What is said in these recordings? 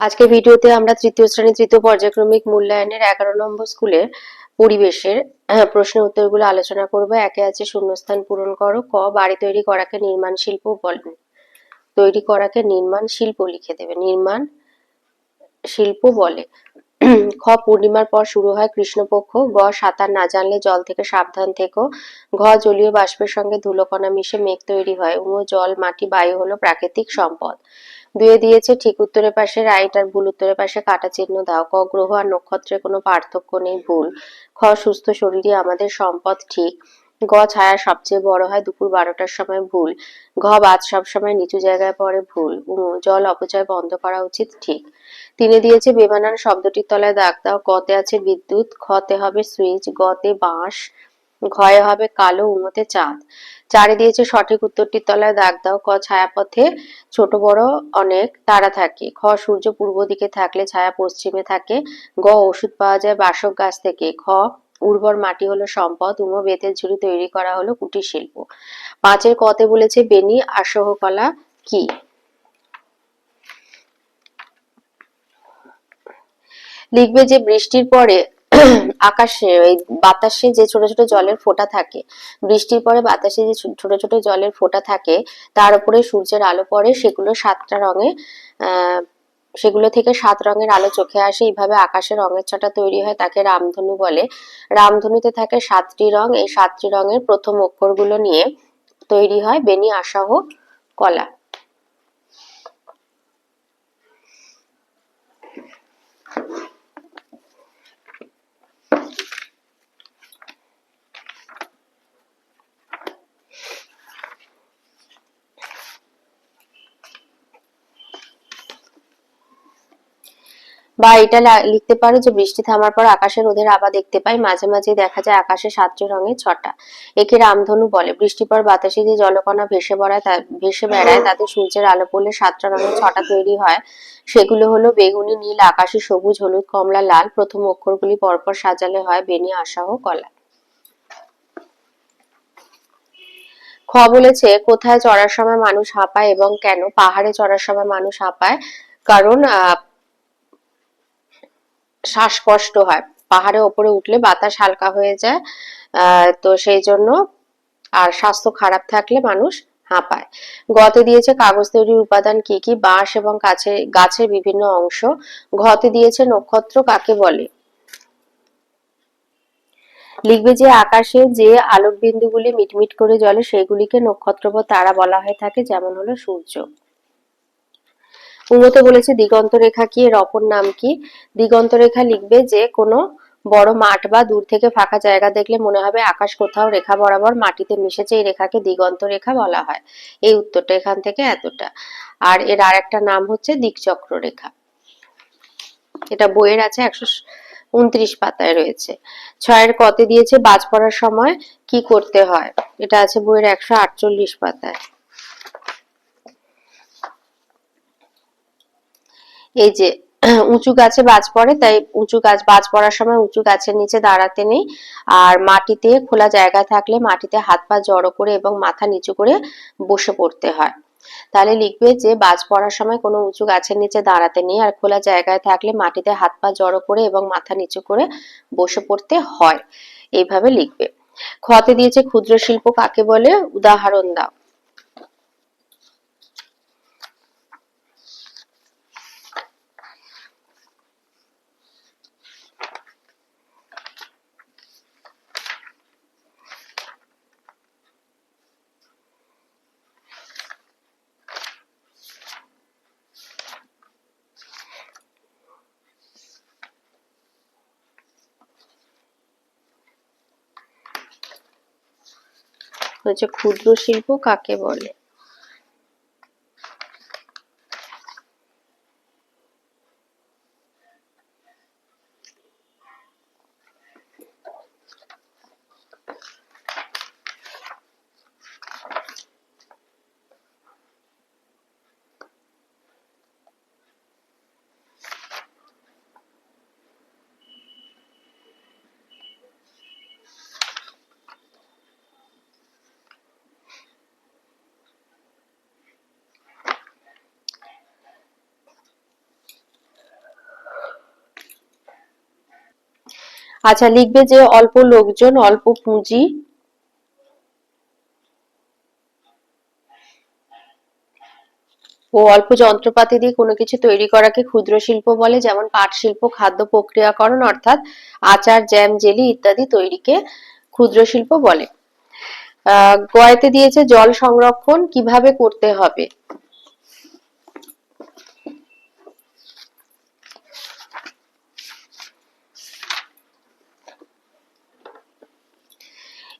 আজকে ভিডিওতে আমরা তৃতীয় শ্রেণি তৃতীয় পর্যায়ক্রমিক মূল্যায়নের এগারো নম্বর স্কুলের পরিবেশের আহ, প্রশ্নের উত্তরগুলো আলোচনা করব। একে আছে শূন্যস্থান পূরণ করো ক বাড়ি তৈরি করাকে নির্মাণ শিল্প বলেন। তৈরি করাকে নির্মাণ শিল্প লিখে দেবে নির্মাণ শিল্প বলে। খ পূর্ণিমার পর শুরু হয় কৃষ্ণপক্ষ গ সাঁতার না জানলে জল থেকে সাবধান থেকো ঘ জলীয় বাষ্পের সঙ্গে ধুলোকণা মিশে মেঘ তৈরি হয় উম জল মাটি বায়ু হলো প্রাকৃতিক সম্পদ। দুয়ে দিয়েছে ঠিক উত্তরের পাশে রাইট আর ভুল উত্তরের পাশে কাটা চিহ্ন দাও। ক, গ্রহ আর নক্ষত্রের কোনো পার্থক্য নেই, ভুল। খ, সুস্থ শরীরই আমাদের সম্পদ, ঠিক। গ, ছায়া সবচেয়ে বড় হয় দুপুর বারোটার সময়, ভুল। ঘ, বাদ সবসময় নিচু জায়গায় পড়ে, ভুল। জল অপচয় বন্ধ করা উচিত, ঠিক। তিনি দিয়েছে বেমানান, শব্দটির তলায় দাগ দাও। কতে আছে বিদ্যুৎ, খতে হবে সুইচ, গতে বাঁশ। ঘয়ে হবে কালো উমতে চাঁদ। চারে দিয়েছে সঠিক উত্তরটির তলায় দাগ দাও, ক ছায়াপথে ছোট বড় অনেক তারা থাকে। খ সূর্য পূর্ব দিকে থাকলে ছায়া পশ্চিমে থাকে। গ ওষুধ পাওয়া যায় বাসক গাছ থেকে। খ উর্বর মাটি হলো সম্পদ, উম বেতের ঝুড়ি তৈরি করা হলো কুটির শিল্প। পাঁচের কতে বলেছে বেনি আসহ কলা কি? লিখবে যে বৃষ্টির পরে আকাশে, ওই বাতাসে যে ছোট ছোট জলের ফোঁটা থাকে, বৃষ্টির পরে বাতাসে যে ছোট ছোট জলের ফোঁটা থাকে, তার উপরে সূর্যের আলো পড়ে, সেগুলো সাতটা রঙে সেগুলো থেকে সাত রঙের আলো চোখে আসে। এইভাবে আকাশে রঙের ছটা তৈরি হয়, তাকে রামধনু বলে। রামধনুতে থাকে সাতটি রং। এই সাতটি রঙের প্রথম অক্ষরগুলো নিয়ে তৈরি হয় বেনি আশাহ, কলা। বা এটা লিখতে পারো যে বৃষ্টি থামার পর আকাশে রোদের আভা দেখতে পাই, মাঝে মাঝে দেখা যায় আকাশে সাতটি রঙের ছটা। একে রামধনু বলে। বৃষ্টির পর বাতাসে যে জলকণা ভেসে বেড়ায় ভেসে বেড়ায়, তাতে সূর্যের আলো পড়লে সাতটা রঙের ছটা তৈরি হয়। সেগুলো হলো বেগুনি, নীল, আকাশি, সবুজ, হলুদ, কমলা, লাল। প্রথম অক্ষরগুলি পরপর সাজালে হয় বেনি আশাহ কলা। খ বলেছে, কোথায় চড়ার সময় মানুষ হাঁপায় এবং কেন? পাহাড়ে চড়ার সময় মানুষ হাঁপায়। কারণ শ্বাসকষ্ট হয়। পাহাড়ে ওপরে উঠলে বাতাস হালকা হয়ে যায় তো সেই জন্য আর স্বাস্থ্য খারাপ থাকলে মানুষ হাঁপায়। গতে দিয়েছে কাগজ তৈরির উপাদান কি কি? বাঁশ এবং গাছের গাছের বিভিন্ন অংশ। ঘতে দিয়েছে নক্ষত্র কাকে বলে? লিখবে যে আকাশে যে আলোক বিন্দুগুলি মিটমিট করে জ্বলে, সেগুলিকে নক্ষত্র বা তারা বলা হয়ে থাকে, যেমন হলো সূর্য। উন্নত বলেছে দিগন্ত রেখা কি, এর অপর নাম কি? দিগন্ত রেখা লিখবে যে, কোনো বড় মাঠ বা দূর থেকে ফাঁকা জায়গা দেখলে মনে হবে আকাশ কোথাও রেখা বরাবর মাটিতে মিশেছে, এই রেখাকে দিগন্ত রেখা বলা হয়। এই উত্তরটা এখান থেকে এতটা। আর এর আরেকটা নাম হচ্ছে দিকচক্র রেখা এটা বইয়ের আছে একশো উনত্রিশ পাতায় রয়েছে। ছয়ের কতে দিয়েছে, বাজ পড়ার সময় কি করতে হয়? এটা আছে বইয়ের একশো আটচল্লিশ পাতায়। এই যে, উঁচু গাছে বাজ পড়ে, তাই উঁচু গাছ বাজ পড়ার সময় উঁচু গাছের নিচে দাঁড়াতে নেই। আর মাটিতে খোলা জায়গা থাকলে মাটিতে হাত পা জড়ো করে এবং মাথা নিচু করে বসে পড়তে হয়। তাহলে লিখবে যে, বাজ পড়ার সময় কোনো উঁচু গাছের নিচে দাঁড়াতে নেই আর খোলা জায়গায় থাকলে মাটিতে হাত পা জড়ো করে এবং মাথা নিচু করে বসে পড়তে হয়। এইভাবে লিখবে। খতে দিয়েছে ক্ষুদ্র শিল্প কাকে বলে? উদাহরণ দাও। হচ্ছে ক্ষুদ্র শিল্প কাকে বলে? আচ্ছা লিখবে যে অল্প লোকজন, অল্প পুঁজি। ও অল্প যন্ত্রপাতি দিয়ে কোনো কিছু তৈরি করাকে ক্ষুদ্র শিল্প বলে, যেমন পাট শিল্প, খাদ্য প্রক্রিয়াকরণ, অর্থাৎ আচার, জ্যাম, জেলি ইত্যাদি তৈরিকে ক্ষুদ্র শিল্প বলে। গয়েতে দিয়েছে জল সংরক্ষণ, কীভাবে করতে হবে?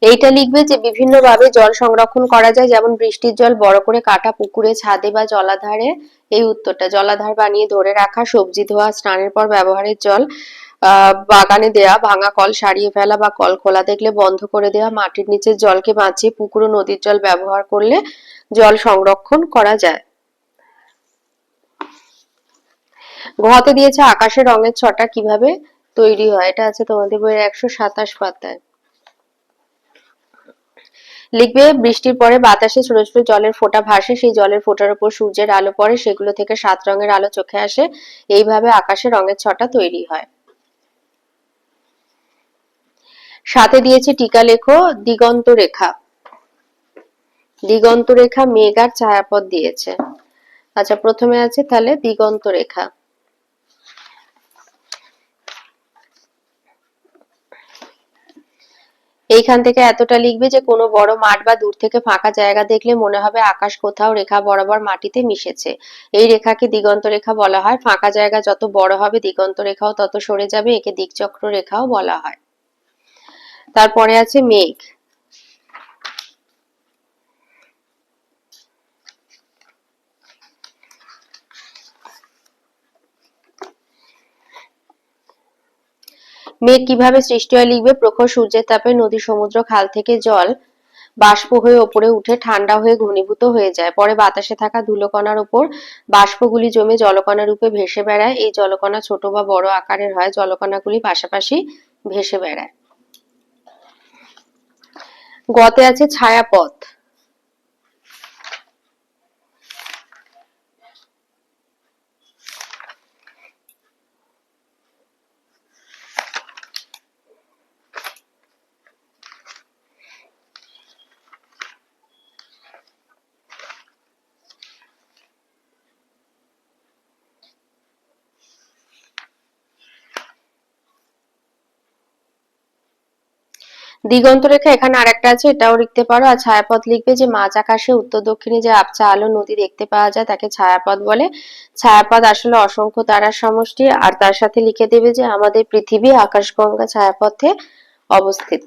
এইটা লিখবে যে বিভিন্ন ভাবে জল সংরক্ষণ করা যায়, যেমন বৃষ্টির জল বড় করে কাটা পুকুরে, ছাদে বা জলাধারে। এই উত্তরটা, জলাধার বানিয়ে ধরে রাখা, সবজি ধোয়া, স্নানের পর ব্যবহারের জল বাগানে দেয়া, ভাঙা কল সারিয়ে ফেলা বা কল খোলা দেখলে বন্ধ করে দেওয়া, মাটির নিচের জলকে বাঁচিয়ে পুকুর ও নদীর জল ব্যবহার করলে জল সংরক্ষণ করা যায়। ঘতে দিয়েছে আকাশের রঙের ছটা কীভাবে তৈরি হয়? এটা আছে তোমাদের বইয়ের একশো সাতাশ পাতায়। লিখবে, বৃষ্টির পরে বাতাসে ছোট ছোট জলের ফোঁটা ভাসে, সেই জলের ফোঁটার উপর সূর্যের আলো পড়ে, সেগুলো থেকে সাত রঙের আলো চোখে আসে। এইভাবে আকাশে রঙের ছটা তৈরি হয়। সাথে দিয়েছে টিকা লেখো, দিগন্ত রেখা। দিগন্ত রেখা মেঘ আর ছায়াপথ দিয়েছে। আচ্ছা প্রথমে আছে তাহলে দিগন্ত রেখা। এইখান থেকে এতটা লিখবে যে কোনো বড় মাঠ বা দূর থেকে ফাঁকা জায়গা দেখলে মনে হবে আকাশ কোথাও রেখা বরাবর মাটিতে মিশেছে। এই রেখাকে দিগন্ত রেখা বলা হয়। ফাঁকা জায়গা যত বড় হবে দিগন্ত রেখাও তত সরে যাবে। একে দিকচক্র রেখাও বলা হয়। তারপরে আছে মেঘ। মেঘ কীভাবে সৃষ্টি হয় লিখবে? প্রখর সূর্যের তাপে নদী সমুদ্র খাল থেকে জল বাষ্প হয়ে ওপরে উঠে ঠান্ডা হয়ে ঘনীভূত হয়ে যায়। পরে বাতাসে থাকা ধুলোকণার উপর বাষ্পগুলি জমে জলকণা রূপে ভেসে বেড়ায়। এই জলকণা ছোট বা বড় আকারের হয়, জলকণাগুলি পাশাপাশি ভেসে বেড়ায়। গতে আছে ছায়াপথ। দিগন্ত রেখা এখানে আরেকটা আছে, এটাও লিখতে পারো। আর ছায়াপথ লিখবে যে মাঝ আকাশে, উত্তর দক্ষিণে যে আবছা আলো নদী দেখতে পাওয়া যায়, তাকে ছায়াপথ বলে। ছায়াপথ আসলে অসংখ্য তারার সমষ্টি, আর তার সাথে লিখে দেবে যে আমাদের পৃথিবী আকাশগঙ্গা ছায়াপথে অবস্থিত।